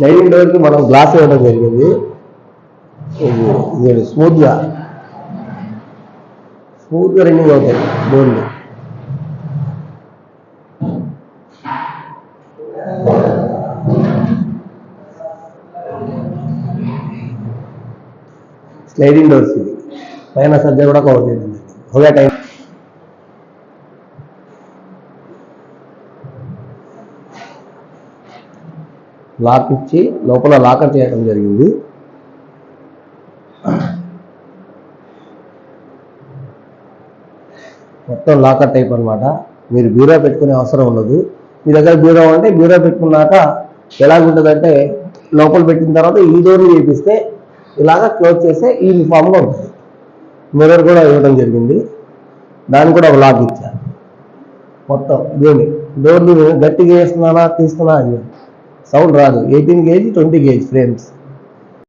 Sliding డోర్కి మనం glass ఇవ్వడం జరిగింది. ఇది స్మూత్గా. స్మూత్గా రన్నింగ్ అవుతాయి డోర్లు స్లైడింగ్ డోర్స్ ఇది పైన సజ్జ కూడా కవర్ చేయడం. ఒకే టైం లాక్ ఇచ్చి లోపల లాకర్ చేయడం జరిగింది. మొత్తం లాకర్ టైప్ అనమాట మీరు బ్యూరో పెట్టుకునే అవసరం ఉండదు. మీ దగ్గర బ్యూరో అంటే బ్యూరో పెట్టుకున్నాక ఎలాగుంటుందంటే లోపల పెట్టిన తర్వాత ఈ డోర్లు చేపిస్తే ఇలాగ క్లోజ్ చేస్తే యూనిఫామ్గా ఉంటుంది. మిర్రర్ కూడా ఇవ్వడం జరిగింది. దాన్ని కూడా ఒక లాక్ ఇచ్చారు. మొత్తం దీన్ని డోర్ని గట్టిగా వేస్తున్నానా తీస్తున్నా అని. సౌండ్ రాదు. Eighteen KG twenty gauge frames.